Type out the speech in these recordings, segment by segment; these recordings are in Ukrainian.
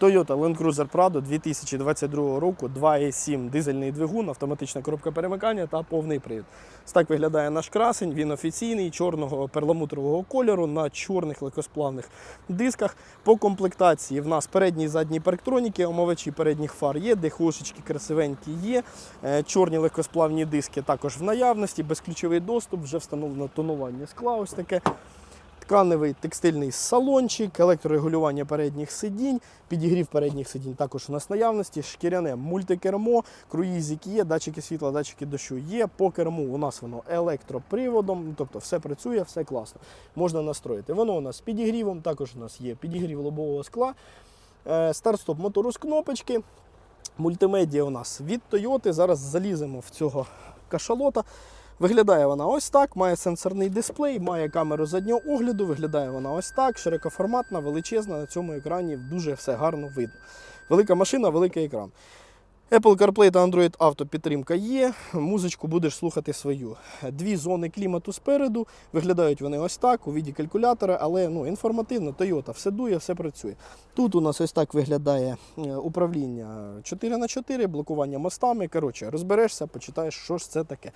Toyota Land Cruiser Prado 2022 року, 2,7 дизельний двигун, автоматична коробка перемикання та повний привід. Так виглядає наш красень. Він офіційний, чорного перламутрового кольору на чорних легкосплавних дисках. По комплектації в нас передні і задні парктроніки, омивачі передніх фар є, дихошечки красивенькі є. Е, Чорні легкосплавні диски також в наявності, безключовий доступ, вже встановлено тонування скла. Ось таке. Тканевий текстильний салончик, електрорегулювання передніх сидінь, підігрів передніх сидінь також у нас наявності, шкіряне мультикермо, круїзик є, датчики світла, датчики дощу є. По керму у нас воно електроприводом, ну, тобто все працює, все класно. Можна настроїти. Воно у нас з підігрівом, також у нас є підігрів лобового скла, е, старт-стоп мотору з кнопочки. Мультимедіа у нас від Toyota. Зараз заліземо в цього кашалота. Виглядає вона ось так, має сенсорний дисплей, має камеру заднього огляду, виглядає вона ось так, широкоформатна, величезна, на цьому екрані дуже все гарно видно. Велика машина, великий екран. Apple CarPlay та Android Auto підтримка є. Музичку будеш слухати свою. Дві зони клімату спереду. Виглядають вони ось так, у віді калькулятора, але ну, інформативно, Toyota все дує, все працює. Тут у нас ось так виглядає е, управління 4х4, блокування мостами. Коротше, розберешся, почитаєш, що ж це таке.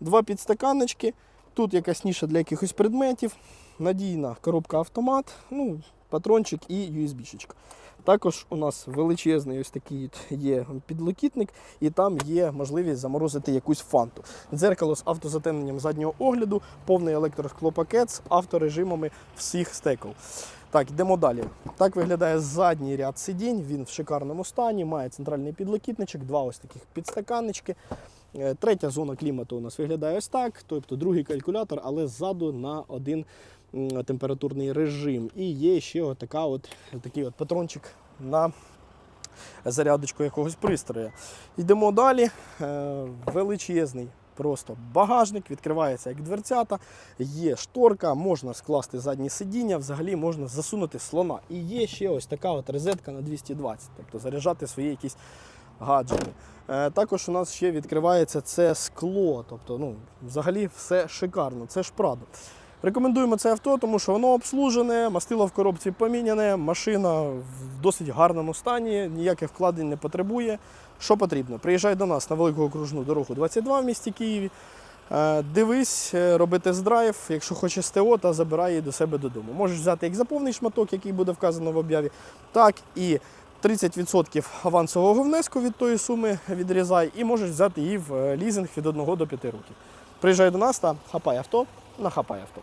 Два підстаканнички. Тут якась ніша для якихось предметів, надійна коробка автомат, ну, патрончик і USB-шечка. Також у нас величезний ось такий є підлокітник, і там є можливість заморозити якусь фанту. Дзеркало з автозатемненням заднього огляду, повний електросклопакет з авторежимами всіх стекол. Так, йдемо далі. Так виглядає задній ряд сидінь. Він в шикарному стані, має центральний підлокітничок, два ось таких підстаканнички. Е, Третя зона клімату у нас виглядає ось так, тобто другий калькулятор, але ззаду на один температурний режим. І є ще така от, такий от патрончик на зарядочку якогось пристрою. Йдемо далі. Е, Величезний просто багажник, відкривається як дверцята, є шторка, можна скласти задні сидіння, взагалі можна засунути слона. І є ще ось така от розетка на 220, тобто заряджати свої якісь гаджети. Е, Також у нас ще відкривається це скло, тобто ну, взагалі все шикарно, це ж Прадо. Рекомендуємо це авто, тому що воно обслужене, мастило в коробці поміняне, машина в досить гарному стані, ніяких вкладень не потребує. Що потрібно? Приїжджай до нас на велику окружну дорогу 22 в місті Києві. Е, Дивись, е, роби тест-драйв, якщо хочеш СТО, та забирай її до себе додому. Можеш взяти як за повний шматок, який буде вказано в об'яві, так і 30% авансового внеску від тої суми відрізай, і можеш взяти її в е, лізинг від 1 до 5 років. Приїжджай до нас та хапай авто на хапай авто.